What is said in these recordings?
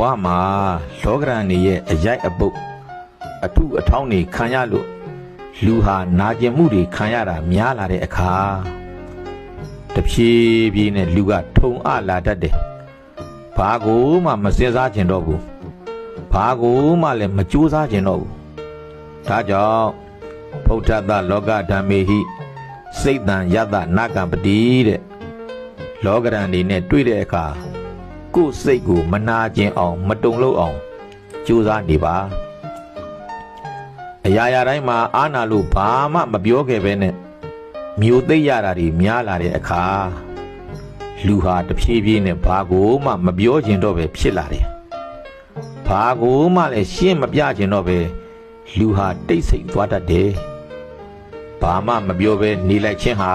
ဝမှာလောကရန်တွေရဲ့အရိုက်အပုတ်အထုအထောင်းတွေခံရလို့လူဟာနာကျင်မှုတွေခံရတာများလာတဲ့အခါတဖြည်းဖြည်းနဲ့လူကထုံအလာတတ်တယ်။ဘာကိုမှမစင်စားကျင်တော့ဘူး။ဘာကိုမှလည်းမကြိုးစားကျင်တော့ဘူး။ဒါကြောင့်ဗုဒ္ဓတလောကဓမ္မေဟိစိတ်တံယတနာကံပတိတဲ့လောကရန်တွေနဲ့တွေ့တဲ့အခါ ကိုယ်စိတ်ကိုမနာကျင်အောင် မတုံလို့အောင်ကြိုးစားနေပါအရာရာတိုင်းမှာအာနာလို့ဘာမှမပြောခဲ့ပဲနဲ့မျိုးသိပ်ရတာတွေများလာတဲ့အခါလူဟာတဖြည်းဖြည်းနဲ့ဘာကိုမှမပြောကျင်တော့ပဲဖြစ်လာတယ်ဘာကိုမှလည်းရှင်းမပြကျင်တော့ပဲလူဟာတိတ်ဆိတ်သွားတတ်တယ်ဘာမှမပြောပဲနေလိုက်ခြင်းဟာ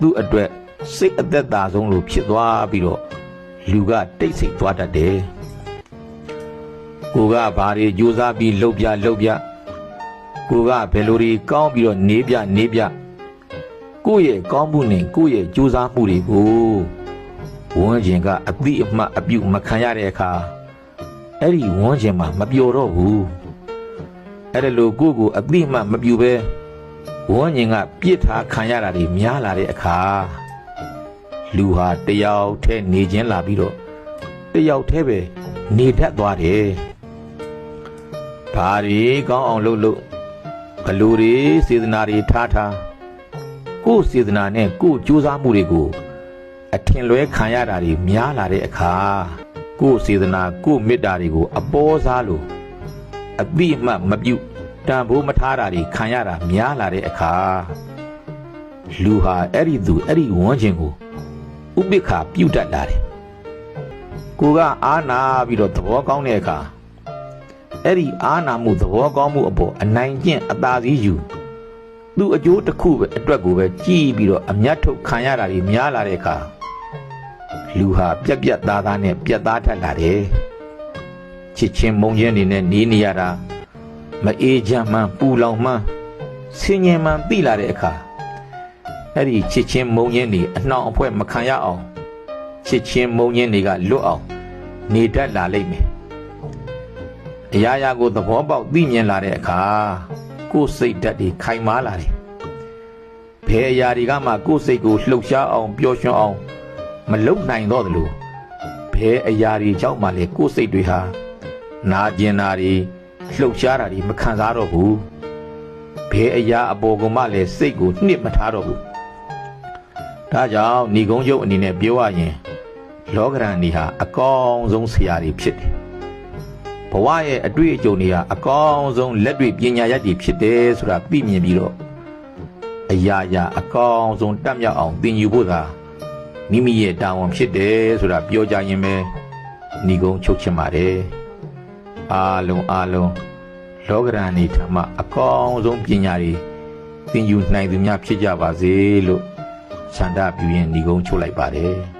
သူ့အတွက်စိတ်အသက်သာဆုံးလို့ဖြစ်သွားပြီးတော့ လူကတိတ်ဆိတ်သွားတတ်တယ်။ကိုကဘာတွေကြိုးစားပြီးလှုပ်ပြလှုပ်ပြကိုကဘယ်လိုတွေကောင်းပြီးတော့နေပြနေပြကိုယ့်ရဲ့ကောင်းမှုနဲ့ကိုယ့်ရဲ့ကြိုးစားမှုတွေကိုဝန်းကျင်ကအတိအမှတ်အပြုတ်မခံရတဲ့အခါအဲ့ဒီဝန်းကျင်မှာမပျော်တော့ဘူး။အဲ့ဒါလို့ကိုယ့်ကိုအတိအမှတ်မပြုတ်ပဲဝန်းကျင်ကပြစ်ထားခံရတာတွေများလာတဲ့အခါ လူဟာတယောက်တည်းနေခြင်းလာပြီးတော့တယောက်တည်းပဲနေတတ်သွားတယ်။ဘာတွေကောင်းအောင်လုပ်လို့ဘလူတွေစေတနာတွေထားထားကိုယ်စေတနာနဲ့ကိုယ်ကြိုးစားမှုတွေကိုအထင်လွဲခံရတာတွေများလာတဲ့အခါကိုယ်စေတနာကိုယ်မေတ္တာတွေကို အပေါ်စားလို့အတိအမှတ်မပြုတ်တန်ဖိုးမထားတာတွေခံရတာများလာတဲ့အခါလူဟာအဲ့ဒီသူအဲ့ဒီဝန်းကျင်ကို ဥပိ္ပခာပြုတ်တတ်လာတယ်ကိုကအာနာပြီးတော့သဘောကောင်းတဲ့အခါအဲ့ဒီအာနာမှုသဘောကောင်းမှုအပေါ်အနိုင်ကျင့်အသာစီးယူသူ့အကျိုးတစ်ခုပဲအတွက်ကိုပဲကြည်ပြီးတော့အမျက်ထုတ်ခံရတာတွေများလာတဲ့အခါလူဟာပြက်ပြက်သားသားနဲ့ပြက်သားထက်လာတယ်ချစ်ချင်းမုံချင်းတွေနဲ့နေနေရတာမအေးချမ်းမှန်ပူလောင်မှန်ဆင်းရဲမှန်သိလာတဲ့အခါ အဲ့ဒီချစ်ချင်းမုံညင်းတွေအနှောင်အဖွဲမခံရအောင်ချစ်ချင်းမုံညင်းတွေကလွတ်အောင်နေတတ်လာလိမ့်မယ်အရာရာကိုသဘောပေါက်သိမြင်လာတဲ့အခါကိုယ်စိတ်ဓာတ်တွေခိုင်မာလာတယ်ဘယ်အရာတွေကမှကိုယ်စိတ်ကိုလှုပ်ရှားအောင်ပျော်ရွှင်အောင် မလုံနိုင်တော့သလိုဘယ်အရာတွေကြောင့်မှလဲကိုယ်စိတ်တွေဟာနာကျင်တာတွေလှုပ်ရှားတာတွေမခံစားတော့ဘူးဘယ်အရာအပေါ်ကမှလည်းစိတ်ကိုနှစ်မထားတော့ဘူး ဒါကြောင့်ဏီကုံးကျုပ်အနေနဲ့ပြောရရင်လောကရန်ဒီဟာအကောင်းဆုံးဆရာတွေဖြစ်တယ်။ဘဝရဲ့အတွေ့အကြုံတွေဟာအကောင်းဆုံးလက်တွေ့ပညာရပ်တွေဖြစ်တယ်ဆိုတာသိမြင်ပြီးတော့အရာရာအကောင်းဆုံးတတ်မြောက်အောင်သင်ယူဖို့သာမိမိရဲ့တာဝန်ဖြစ်တယ်ဆိုတာပြောကြရင်ပဲဏီကုံးချုပ်ချင်ပါတယ်။အားလုံးအားလုံးလောကရန်ဒီထမအကောင်းဆုံးပညာတွေသင်ယူနိုင်သူများဖြစ်ကြပါစေလို့ ဆန္ဒပြုရင်ညီကုန်းချုပ်လိုက်ပါတယ်